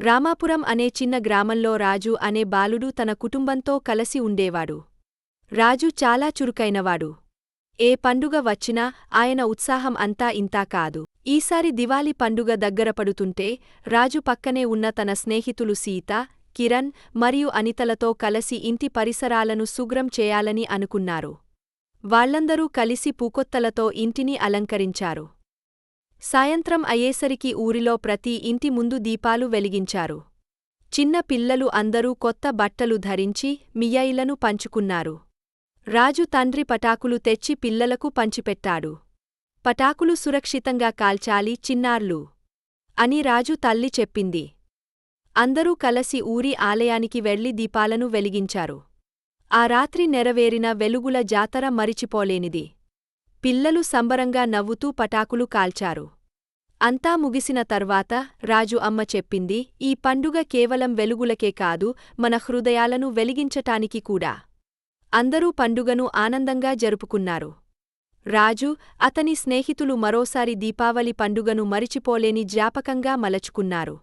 రామాపురం అనే చిన్న గ్రామంలో రాజు అనే బాలుడు తన కుటుంబంతో కలసి ఉండేవాడు. రాజు చాలా చురుకైనవాడు. ఏ పండుగ వచ్చినా ఆయన ఉత్సాహం అంతా ఇంతా కాదు. ఈసారి దివాలి పండుగ దగ్గరపడుతుంటే రాజు పక్కనే ఉన్న తన స్నేహితులు సీత కిరణ్ మరియు అనితలతో కలసి ఇంటి పరిసరాలను శుభ్రం చేయాలని అనుకున్నారు. వాళ్ళందరూ కలిసి పూకొత్తలతో ఇంటిని అలంకరించారు. సాయంత్రం అయ్యేసరికి ఊరిలో ప్రతి ఇంటి ముందు దీపాలు వెలిగించారు. చిన్న పిల్లలు అందరూ కొత్త బట్టలు ధరించి మియ్యయిలను పంచుకున్నారు. రాజు తండ్రి పటాకులు తెచ్చి పిల్లలకు పంచిపెట్టాడు. పటాకులు సురక్షితంగా కాల్చాలి చిన్నార్లు అని రాజు తల్లి చెప్పింది. అందరూ కలసి ఊరి ఆలయానికి వెళ్ళి దీపాలను వెలిగించారు. ఆ రాత్రి నెరవేరిన వెలుగుల జాతర మరిచిపోలేనిది. పిల్లలు సంబరంగా నవ్వుతూ పటాకులు కాల్చారు. అంతా ముగిసిన తర్వాత రాజు అమ్మ చెప్పింది ఈ పండుగ కేవలం వెలుగులకే కాదు మన హృదయాలను వెలిగించటానికి కూడా. అందరూ పండుగను ఆనందంగా జరుపుకున్నారు. రాజు అతని స్నేహితులు మరోసారి దీపావళి పండుగను మరిచిపోలేని జ్ఞాపకంగా మలచుకున్నారు.